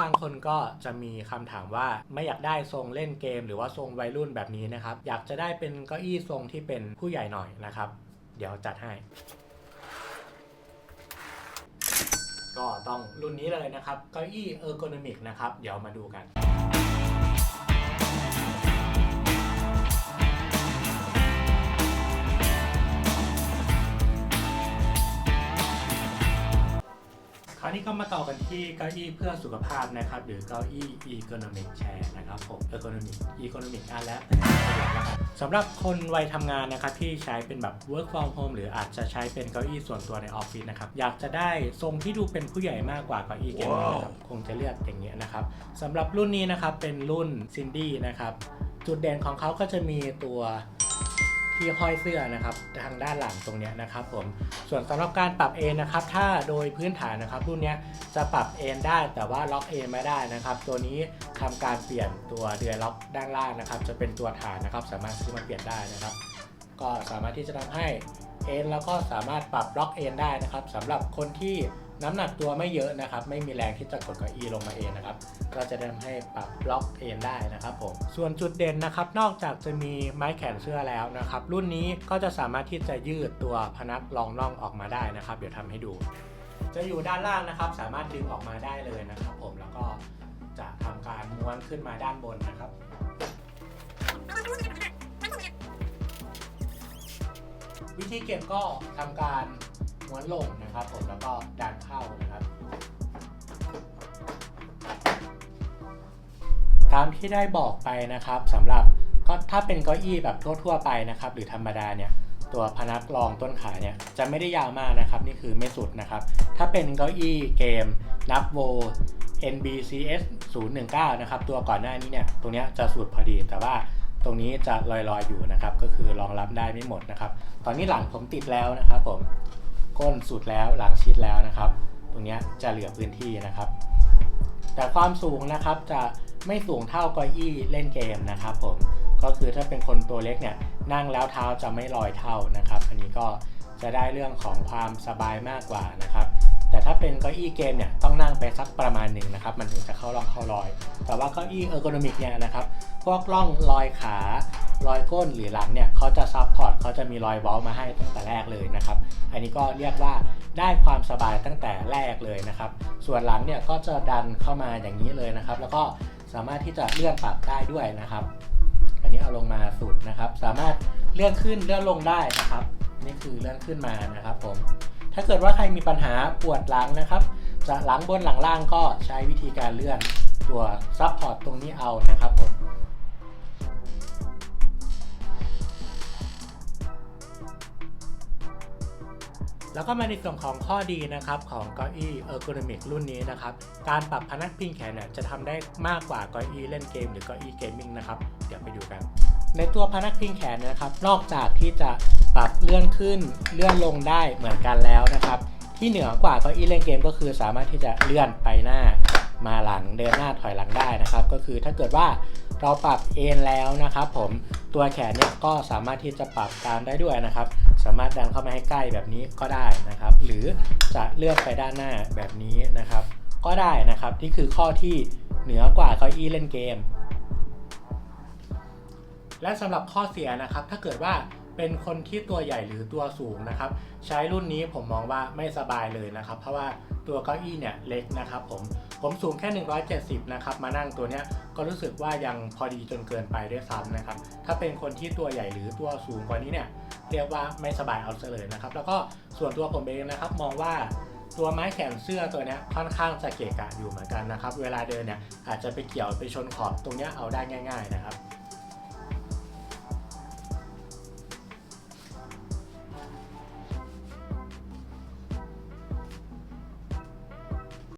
บางคนก็จะมีคำถามว่าไม่อยากได้ทรงเล่นเกม หรือว่าทรงวัยรุ่นแบบนี้นะครับ อยากจะได้เป็นเก้าอี้ทรงที่เป็นผู้ใหญ่หน่อยนะครับ เดี๋ยวจัดให้ ก็ต้องรุ่นนี้เลยนะครับ เก้าอี้เออร์โกนอมิกนะครับ เดี๋ยวมาดูกัน นี้ก็มาต่อกันที่เก้าอี้เพื่อสุขภาพนะครับ หรือเก้าอี้ ergonomic chair นะครับผม ergonomic ergonomic อะแล้วแต่ประโยคแล้วกันสำหรับคนวัยทำงานนะครับที่ใช้เป็นแบบ work from home หรืออาจจะใช้เป็นเก้าอี้ส่วนตัวในออฟฟิศนะครับ อยากจะได้ทรงที่ดูเป็นผู้ใหญ่มากกว่าเก้าอี้เกมเมอร์นะครับคงจะเลือกอย่างเงี้ยนะครับสำหรับรุ่นนี้นะครับเป็นรุ่น Cindy นะครับจุดเด่นของเขาก็จะมีตัว ที่ห้อยเสื้อนะครับทางด้านหลังตรงนี้นะครับผมส่วนสำหรับการปรับเอนนะครับถ้าโดยพื้นฐานนะครับรุ่นนี้จะปรับเอนได้แต่ว่าล็อกเอนไม่ได้นะครับ ตัวนี้ทำการเปลี่ยนตัวเดือยล็อกด้านล่างนะครับ จะเป็นตัวฐานนะครับ สามารถซื้อมาเปลี่ยนได้นะครับ ก็สามารถที่จะทำให้เอนแล้วก็สามารถปรับล็อกเอนได้นะครับสำหรับคนที่ น้ำหนักตัวไม่เยอะนะครับ ไม่มีแรงที่จะกดเก้าอี้ลงมาเองนะครับ ก็จะทำให้ปรับล็อกเอนได้นะครับผม ส่วนจุดเด่นนะครับ นอกจากจะมีไม้แขวนเสื้อแล้วนะครับ รุ่นนี้ก็จะสามารถที่จะยืดตัวพนักรองน่องออกมาได้นะครับ เดี๋ยวทำให้ดู จะอยู่ด้านล่างนะครับ สามารถดึงออกมาได้เลยนะครับ ผม แล้วก็จะทำการม้วนขึ้นมาด้านบนนะครับวิธีเก็บก็ทำการ ม้วนลงนะครับผมแล้วก็ดันเข้านะครับตามที่ได้บอกไปนะครับสำหรับก็ถ้าเป็นเก้าอี้แบบทั่วๆไปนะครับ หรือธรรมดาเนี่ยตัวพนักรองต้นขาเนี่ยจะไม่ได้ยาวมากนะครับ นี่คือไม่สุดนะครับ ถ้าเป็นเก้าอี้เกมนับโว NBCS 019 นะครับ ตัวก่อนหน้านี้เนี่ยตรงนี้จะสุดพอดีแต่ว่าตรงนี้จะลอยๆอยู่นะครับ ก็คือรองรับได้ไม่หมดนะครับ ตอนนี้หลังผมติดแล้วนะครับผม ก้นสุดแล้วหลังชิดแล้วนะครับ ตรงนี้จะเหลือพื้นที่นะครับ แต่ความสูงนะครับจะไม่สูงเท่าเก้าอี้เล่นเกมนะครับผมก็คือถ้าเป็นคนตัวเล็กเนี่ยนั่งแล้วเท้าจะไม่ลอยเท่านะครับ อันนี้ก็จะได้เรื่องของความสบายมากกว่านะครับ แต่ถ้าเป็นเก้าอี้เกมเนี่ยต้องนั่งไปสักประมาณหนึ่งนะครับ มันถึงจะเข้าร่องเข้ารอย แต่ว่าเก้าอี้เออร์โกนอมิกเนี่ยนะครับ พวกร่องรอยขา รอยก้นหรือหลังเนี่ยเขาจะซับพอร์ตเขาจะมีรอยเว้ามาให้ตั้งแต่แรกเลยนะครับ อันนี้ก็เรียกว่าได้ความสบายตั้งแต่แรกเลยนะครับ ส่วนหลังเนี่ยก็จะดันเข้ามาอย่างนี้เลยนะครับ แล้วก็สามารถที่จะเลื่อนปรับได้ด้วยนะครับ อันนี้เอาลงมาสุดนะครับ สามารถเลื่อนขึ้นเลื่อนลงได้นะครับ นี่คือเลื่อนขึ้นมานะครับผม ถ้าเกิดว่าใครมีปัญหาปวดหลังนะครับ จะหลังบนหลังล่างก็ใช้วิธีการเลื่อนตัวซับพอร์ตตรงนี้เอานะครับผม แล้วก็มาในส่วนของข้อดีนะครับของเก้าอี้เออร์โกนอมิกรุ่นนี้นะครับ การปรับพนักพิงแขนเนี่ยจะทำได้มากกว่าเก้าอี้เล่นเกมหรือเก้าอี้เกมมิ่งนะครับ เดี๋ยวไปดูกัน ในตัวพนักพิงแขนนยนะครับ นอกจากที่จะปรับเลื่อนขึ้นเลื่อนลงได้เหมือนกันแล้วนะครับ ที่เหนือกว่าเก้าอี้เล่นเกมก็คือสามารถที่จะเลื่อนไปหน้ามาหลังเดินหน้าถอยหลังได้นะครับ ก็คือถ้าเกิดว่าเราปรับเอนแล้วนะครับ ผมตัวแขนเนี่ยก็สามารถที่จะปรับตามได้ด้วยนะครับ สามารถดันเข้ามาให้ใกล้แบบนี้ก็ได้นะครับ หรือจะเลื่อนไปด้านหน้าแบบนี้นะครับ ก็ได้นะครับนี่คือข้อที่เหนือกว่าเก้าอี้เล่นเกม และสำหรับข้อเสียนะครับ ถ้าเกิดว่าเป็นคนที่ตัวใหญ่หรือตัวสูงนะครับ ใช้รุ่นนี้ผมมองว่าไม่สบายเลยนะครับ เพราะว่าตัวเก้าอี้เนี่ยเล็กนะครับผมผมสูงแค่ 170 นะครับ มานั่งตัวเนี้ยก็รู้สึกว่ายังพอดีจนเกินไปด้วยซ้ำนะครับ ถ้าเป็นคนที่ตัวใหญ่หรือตัวสูงกว่านี้เนี่ย เรียกว่าไม่สบายเอาซะเลยนะครับ แล้วก็ส่วนตัวผมเองนะครับมองว่าตัวไม้แขนเสื้อตัวนี้ค่อนข้างจะเกะกะอยู่เหมือนกันนะครับ เวลาเดินเนี่ยอาจจะไปเกี่ยวไปชนขอบตรงนี้เอาได้ง่าย ๆ นะครับ